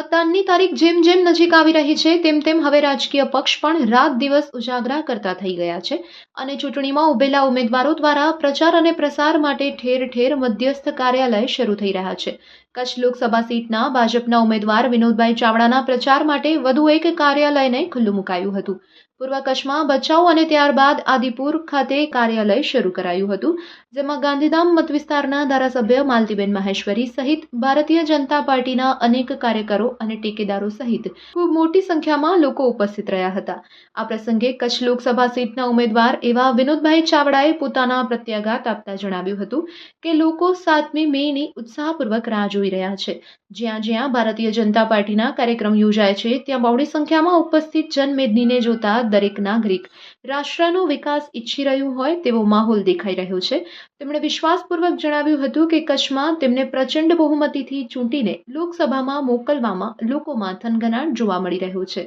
મતદાનની તારીખ જેમ જેમ નજીક આવી રહી છે, તેમ તેમ હવે રાજકીય પક્ષ પણ રાત દિવસ ઉજાગરા કરતા થઈ ગયા છે અને ચૂંટણીમાં ઉભેલા ઉમેદવારો દ્વારા પ્રચાર અને પ્રસાર માટે ઠેર ઠેર મધ્યસ્થ કાર્યાલય શરૂ થઈ રહ્યા છે. કચ્છ લોકસભા સીટના ભાજપના ઉમેદવાર વિનોદભાઈ ચાવડાના પ્રચાર માટે વધુ એક કાર્યાલયને ખુલ્લું મુકાયું હતું. પૂર્વ કચ્છમાં ભચાઉ અને ત્યારબાદ આદિપુર ખાતે કાર્યાલય શરૂ કરાયું હતું, જેમાં ગાંધીધામ મત વિસ્તારના ધારાસભ્ય માલતીબેન મહેશ્વરી સહિત ભારતીય જનતા પાર્ટીના અનેક કાર્યકરો અને ટેકેદારો સહિત ખૂબ મોટી સંખ્યામાં લોકો ઉપસ્થિત રહ્યા હતા. આ પ્રસંગે કચ્છ લોકસભા સીટના ઉમેદવાર એવા વિનોદભાઈ ચાવડાએ પોતાના પ્રત્યાઘાત આપતા જણાવ્યું હતું કે લોકો સાતમી મેની ઉત્સાહપૂર્વક રાહ જોઈ રહ્યા છે. જ્યાં જ્યાં ભારતીય જનતા પાર્ટીના કાર્યક્રમ યોજાય છે, ત્યાં બહોળી સંખ્યામાં ઉપસ્થિત જનમેદનીને જોતા દરેક નાગરિક રાષ્ટ્રનો વિકાસ ઈચ્છી રહ્યું હોય તેવો માહોલ દેખાઈ રહ્યો છે. તેમણે વિશ્વાસપૂર્વક જણાવ્યું હતું કે કચ્છમાં તેમને પ્રચંડ બહુમતીથી ચૂંટીને લોકસભામાં મોકલવામાં લોકોમાં થનગનાટ જોવા મળી રહ્યો છે.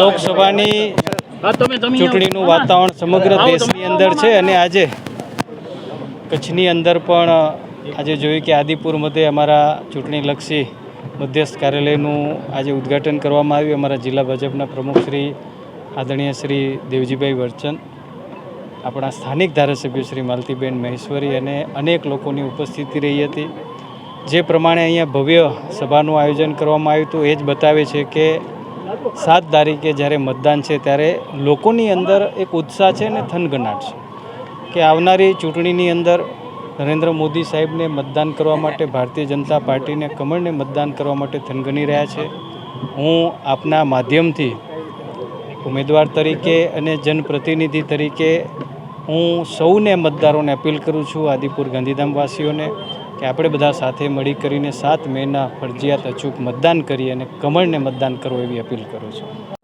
લોકસભાની ચૂંટણીનું વાતાવરણ સમગ્ર દેશની અંદર છે અને આજે કચ્છની અંદર પણ આજે જોયું કે આદિપુર મધ્યે અમારા ચૂંટણીલક્ષી મધ્યસ્થ કાર્યાલયનું આજે ઉદ્ઘાટન કરવામાં આવ્યું. અમારા જિલ્લા ભાજપના પ્રમુખ શ્રી આદરણીય શ્રી દેવજીભાઈ વર્ચન, આપણા સ્થાનિક ધારાસભ્ય શ્રી માલતીબેન મહેશ્વરી અને અનેક લોકોની ઉપસ્થિતિ રહી હતી. જે પ્રમાણે અહીંયા ભવ્ય સભાનું આયોજન કરવામાં આવ્યું હતું. એ જ બતાવે છે કે સાત તારીખે જ્યારે મતદાન છે ત્યારે લોકોની અંદર એક ઉત્સાહ છે અને થનગનાટ છે કે આવનારી ચૂંટણીની અંદર નરેન્દ્ર મોદી સાહેબને મતદાન કરવા માટે ભારતીય જનતા પાર્ટીને કમળને મતદાન કરવા માટે થનગની રહ્યા છે. હું આપના માધ્યમથી ઉમેદવાર તરીકે અને જનપ્રતિનિધિ તરીકે હું સૌને મતદારોને અપીલ કરું છું, આદિપુર ગાંધીધામવાસીઓને, કે આપણે બધા સાથે મળી કરીને સાત મેના ફરજિયાત અચૂક મતદાન કરી અને કમળને મતદાન કરો એવી અપીલ કરું છું.